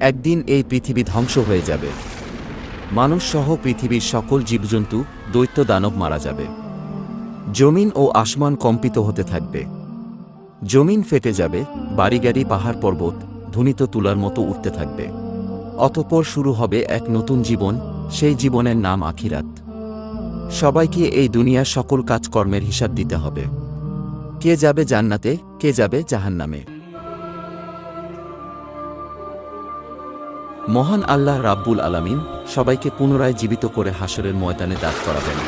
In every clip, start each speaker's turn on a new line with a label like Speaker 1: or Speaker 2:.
Speaker 1: একদিন এই পৃথিবী ধ্বংস হয়ে যাবে। মানুষ সহ পৃথিবীর সকল জীবজন্তু দৈত্য দানব মারা যাবে। জমিন ও আসমান কম্পিত হতে থাকবে। জমিন ফেটে যাবে, বাড়িগাড়ি, পাহাড় পর্বত ধ্বনিত তুলার মতো উঠতে থাকবে। অতপর শুরু হবে এক নতুন জীবন, সেই জীবনের নাম আখিরাত। সবাইকে এই দুনিয়ার সকল কাজকর্মের হিসাব দিতে হবে। কে যাবে জান্নাতে, কে যাবে জাহান্নামে। মহান আল্লাহ রাব্বুল আলামিন সবাইকে পুনরায় জীবিত করে হাসরের ময়দানে দাঁড় করাবেন।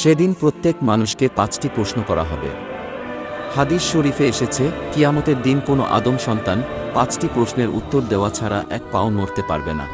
Speaker 1: সেদিন প্রত্যেক মানুষকে পাঁচটি প্রশ্ন করা হবে। হাদিস শরীফে এসেছে, কিয়ামতের দিন কোনো আদম সন্তান পাঁচটি প্রশ্নের উত্তর দেওয়া ছাড়া এক পাও নড়তে পারবে না।